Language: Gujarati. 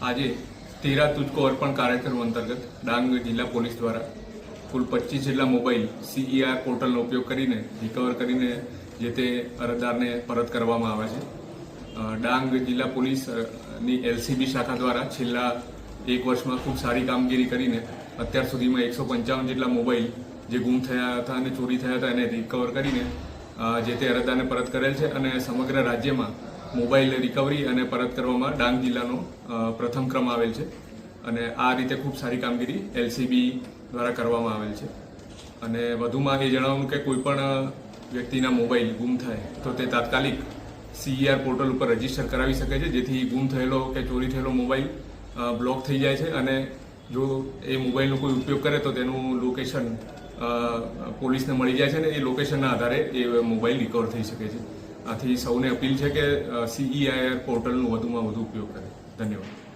આજે તેરા તુજકો અર્પણ કાર્યક્રમ અંતર્ગત ડાંગ જિલ્લા પોલીસ દ્વારા કુલ પચીસ જેટલા મોબાઈલ સીઈઆર પોર્ટલનો ઉપયોગ કરીને રિકવર કરીને જે તે અરજદારને પરત કરવામાં આવે છે. ડાંગ જિલ્લા પોલીસની એલસીબી શાખા દ્વારા છેલ્લા એક વર્ષમાં ખૂબ સારી કામગીરી કરીને અત્યાર સુધીમાં એકસો પંચાવન જેટલા મોબાઈલ જે ગુમ થયા હતા અને ચોરી થયા હતા એને રિકવર કરીને જે તે અરજદારને પરત કરેલ છે અને સમગ્ર રાજ્યમાં મોબાઈલ રિકવરી અને પરત કરવામાં ડાંગ જિલ્લાનો પ્રથમ ક્રમ આવેલ છે. અને આ રીતે ખૂબ સારી કામગીરી એલસીબી દ્વારા કરવામાં આવેલ છે. અને વધુમાં એ જણાવવાનું કે કોઈ પણ વ્યક્તિના મોબાઈલ ગુમ થાય, તો તે તાત્કાલિક સીઈઆર પોર્ટલ ઉપર રજિસ્ટર કરાવી શકે છે, જેથી ગુમ થયેલો કે ચોરી થયેલો મોબાઈલ બ્લોક થઈ જાય છે. અને જો એ મોબાઈલનો કોઈ ઉપયોગ કરે, તો તેનું લોકેશન પોલીસને મળી જાય છે ને એ લોકેશનના આધારે એ મોબાઈલ રિકવર થઈ શકે છે. આથી સૌને અપીલ છે કે સીઈઆઈઆર પોર્ટલનો વધુમાં વધુ ઉપયોગ કરે. ધન્યવાદ.